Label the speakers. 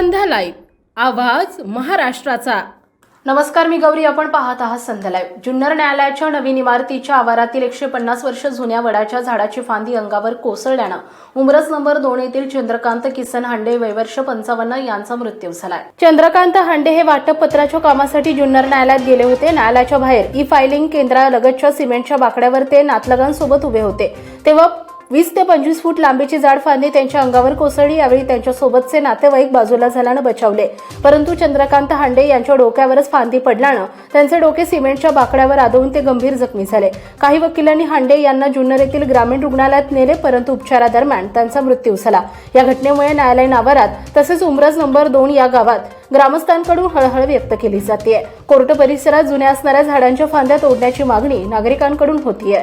Speaker 1: संध्या live आवाज महाराष्ट्राचा.
Speaker 2: नमस्कार मी गौरी. आपण पाहत आहात संध्या लाईव्ह जुन्नर न्यायालयाच्या नवीन इमारतीच्या आवारातील एकशे पन्नास वर्ष जुन्या वडाच्या झाडाची फांदी अंगावर कोसळल्यानं उमरस नंबर दोन येथील चंद्रकांत किसन हांडे वयवर्ष पंचावन्न यांचा मृत्यू झालाय. चंद्रकांत हांडे हे वाटप पत्राच्या कामासाठी जुन्नर न्यायालयात गेले होते. न्यायालयाच्या बाहेर ई फायलिंग केंद्रालगतच्या सिमेंटच्या बाकड्यावर ते नातलगांसोबत उभे होते. तेव्हा वीस ते पंचवीस फूट लांबीची जाड फांदी त्यांच्या अंगावर कोसळली. यावेळी त्यांच्या सोबतचे नातेवाईक बाजूला झाल्यानं बचावले. परंतु चंद्रकांत हांडे यांच्या डोक्यावरच फांदी पडल्यानं त्यांचे डोके सिमेंटच्या बाकड्यावर आदळून ते गंभीर जखमी झाले. काही वकिलांनी हांडे यांना जुन्नर येथील ग्रामीण रुग्णालयात नेले परंतु उपचारादरम्यान त्यांचा मृत्यू झाला. या घटनेमुळे न्यायालयीन आवारात तसेच उमरज नंबर दोन या गावात ग्रामस्थांकडून हळहळ व्यक्त केली जाते कोर्ट परिसरात जुन्या असणाऱ्या झाडांच्या फांद्या तोडण्याची मागणी नागरिकांकडून होतीये.